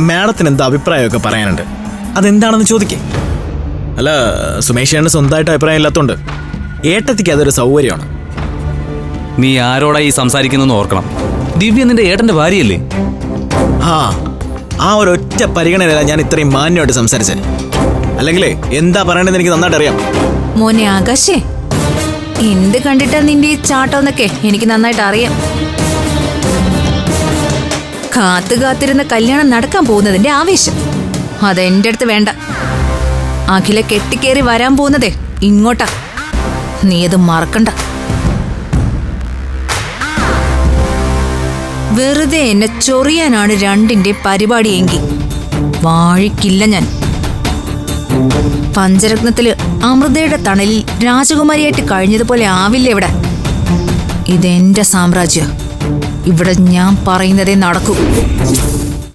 മാഡത്തിന് എന്താ അഭിപ്രായമൊക്കെ പറയാനുണ്ട്. അതെന്താണെന്ന് ചോദിക്കേ. അല്ല സുമേഷേണ് സ്വന്തമായിട്ട് അഭിപ്രായം ഇല്ലാത്തതുകൊണ്ട് ഏട്ടത്തിക്ക് അതൊരു സൗകര്യമാണ്. നീ ആരോടാ ഈ സംസാരിക്കുന്നെന്ന് ഓർക്കണം. ദിവ്യ നിന്റെ ഏട്ടന്റെ ഭാര്യയല്ലേ? ആ ആ ഒരൊറ്റ പരിഗണനയല്ല ഞാൻ ഇത്രയും മാന്യമായിട്ട് സംസാരിച്ചത്. അല്ലെങ്കിലേ എന്താ പറയണെന്ന് എനിക്ക് നന്നായിട്ട് അറിയാം മോനെ ആകാശേ എന്ത് കണ്ടിട്ടാ നിന്റെ ഈ ചാട്ടം എന്നൊക്കെ എനിക്ക് നന്നായിട്ട് അറിയാം കാത്തു കാത്തിരുന്ന കല്യാണം നടക്കാൻ പോകുന്നതിന്റെ ആവേശം. അതെന്റെ അടുത്ത് വേണ്ട. അഖില കെട്ടിക്കേറി വരാൻ പോകുന്നതേ ഇങ്ങോട്ടാ. നീ അത് മറക്കണ്ട. വെറുതെ എന്നെ ചൊറിയാനാണ് രണ്ടിന്റെ പരിപാടിയെങ്കിൽ. വാഴിക്കില്ല ഞാൻ. പഞ്ചരത്നത്തിൽ അമൃതയുടെ തണലിൽ രാജകുമാരിയായിട്ട് കഴിഞ്ഞതുപോലെ ആവില്ല ഇവിടെ ഇതെന്റെ സാമ്രാജ്യ. ഇവിടെ ഞാൻ പറയുന്നതേ നടക്കൂ.